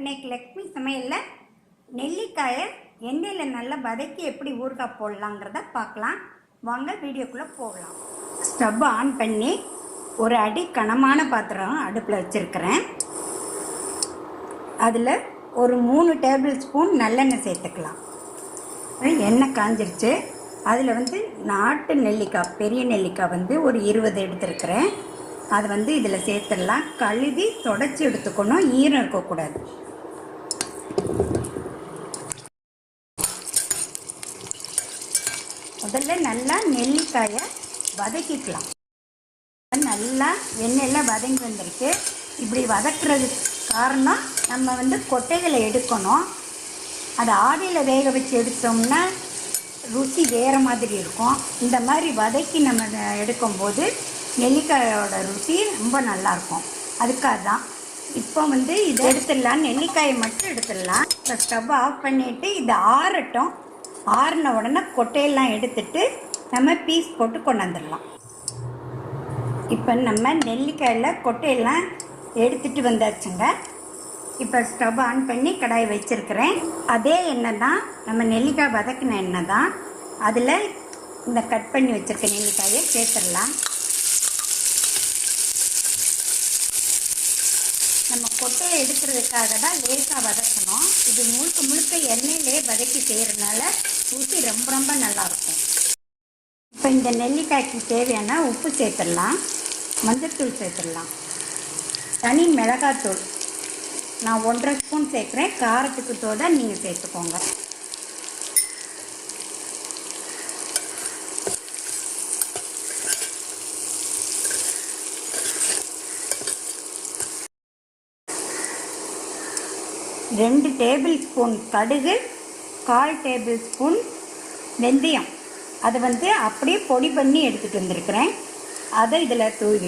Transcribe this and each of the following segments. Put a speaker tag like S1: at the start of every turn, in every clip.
S1: இன்னைக்கு லக்ஷ்மி சமையலில் நெல்லிக்காயை எண்ணெயில் நல்லா வதக்கி எப்படி ஊறுகாய் போடலாங்கிறத பார்க்கலாம். வாங்க வீடியோக்குள்ளே போகலாம். ஸ்டவ் ஆன் பண்ணி ஒரு அடி கனமான பாத்திரம் அடுப்பில் வச்சுருக்கிறேன். அதில் ஒரு மூணு டேபிள் ஸ்பூன் நல்லெண்ணெய் சேர்த்துக்கலாம். எண்ணெய் காஞ்சிருச்சு. அதில் வந்து நாட்டு நெல்லிக்காய் பெரிய நெல்லிக்காய் வந்து ஒரு இருபது எடுத்துருக்கிறேன். அது வந்து இதில் சேர்த்துடலாம். கழுவி தொடச்சி எடுத்துக்கணும். ஈரம் இருக்கக்கூடாது. முதல்ல நல்லா நெல்லிக்காயை வதக்கிக்கலாம். நல்லா எண்ணெயில் வதங்கி வந்திருக்கு. இப்படி வதக்குறதுக்கு காரணம் நம்ம வந்து கொட்டைகளை எடுக்கணும். அதை ஆவியில் வேக வச்சு எடுத்தோம்னா ருசி வேறு மாதிரி இருக்கும். இந்த மாதிரி வதக்கி நம்ம எடுக்கும்போது நெல்லிக்காயோட ருசி ரொம்ப நல்லாயிருக்கும் அதுக்காக தான் இப்போ வந்து இதை எடுத்துடலாம் நெல்லிக்காயை மட்டும் எடுத்துடலாம். இப்போ ஸ்டவ் ஆஃப் பண்ணிவிட்டு இது ஆறட்டும். ஆறின உடனே கொட்டையெல்லாம் எடுத்துட்டு நம்ம பீஸ் போட்டு கொண்டாந்துடலாம் இப்போ நம்ம நெல்லிக்காயில் கொட்டையெல்லாம் எடுத்துட்டு வந்தாச்சுங்க. இப்போ ஸ்டவ் ஆன் பண்ணி கடாய் வச்சுருக்கிறேன். அதே எண்ணெய் தான் நம்ம நெல்லிக்காய் வதக்கின எண்ணெய் தான். அதில் இந்த கட் பண்ணி வச்சுருக்க நெல்லிக்காயை சேர்த்துடலாம் நம்ம கொட்டையை எடுக்கிறதுக்காக தான் லேசாக வதக்கணும். இது முழுக்க முழுக்க எண்ணெயிலே வதக்கி செய்கிறதுனால ருசி ரொம்ப ரொம்ப நல்லாயிருக்கும். இப்போ இந்த நெல்லிக்காய்க்கு தேவையான உப்பு சேர்த்துடலாம். மஞ்சத்தூள் சேர்த்துடலாம். தனி மிளகாத்தூள். நான் ஒன்றரை ஸ்பூன் சேர்க்குறேன். காரத்துக்கு தோட நீங்கள் சேர்த்துக்கோங்க. ரெண்டு டேபிள் ஸ்பூன் கடுகு கால் டேபிள் ஸ்பூன் வெந்தயம். அதை வந்து அப்படியே பொடி பண்ணி எடுத்துகிட்டு வந்திருக்கிறேன். அதை இதில் தூவி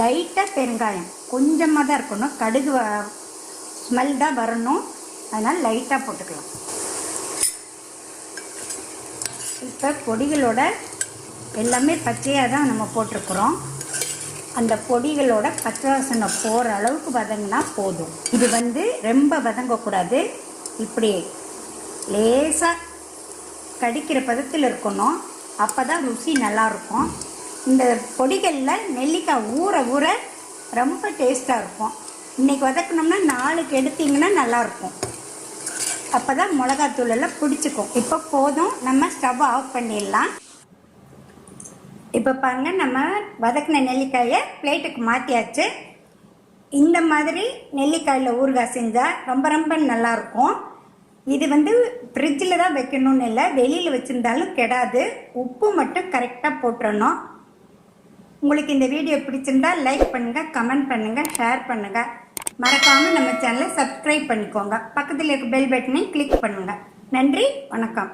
S1: லைட்டாக பெருங்காயம். கொஞ்சமாக தான் இருக்கணும். கடுகு ஸ்மெல் தான் வரணும். அதனால் லைட்டாக போட்டுக்கலாம். இப்போ பொடிகளோட எல்லாமே பச்சையாக தான் நம்ம போட்டிருக்கிறோம். அந்த பொடிகளோட பச்சை வாசனை போகிற அளவுக்கு வதங்கினா போதும். இது வந்து ரொம்ப வதங்கக்கூடாது. இப்படி லேசாக கடிக்கிற பதத்தில் இருக்கணும். அப்போ தான் ருசி நல்லாயிருக்கும். இந்த பொடிகளில் நெல்லிக்காய் ஊற ஊற ரொம்ப டேஸ்ட்டாக இருக்கும். இன்றைக்கி வதக்கினோம்னா நாளைக்கு எடுத்திங்கன்னா நல்லாயிருக்கும். அப்போ தான் மிளகாத்தூள் எல்லாம் பிடிச்சிக்கும். இப்போ போதும் நம்ம ஸ்டவ் ஆஃப் பண்ணிடலாம். இப்போ பாருங்க நம்ம வதக்கின நெல்லிக்காயை பிளேட்டுக்கு மாற்றியாச்சு இந்த மாதிரி நெல்லிக்காயில் ஊறுகாய் செஞ்சால் ரொம்ப ரொம்ப நல்லாயிருக்கும். இது வந்து ஃப்ரிட்ஜில் தான் வைக்கணும்னு இல்லை வெளியில் வச்சுருந்தாலும் கெடாது. உப்பு மட்டும் கரெக்டாக போட்டுடணும் உங்களுக்கு இந்த வீடியோ பிடிச்சிருந்தா லைக் பண்ணுங்கள் கமெண்ட் பண்ணுங்கள் ஷேர் பண்ணுங்கள் மறக்காமல் நம்ம சேனலை சப்ஸ்கிரைப் பண்ணிக்கோங்க. பக்கத்தில் இருக்க பெல் பட்டனை கிளிக் பண்ணுங்கள் நன்றி வணக்கம்.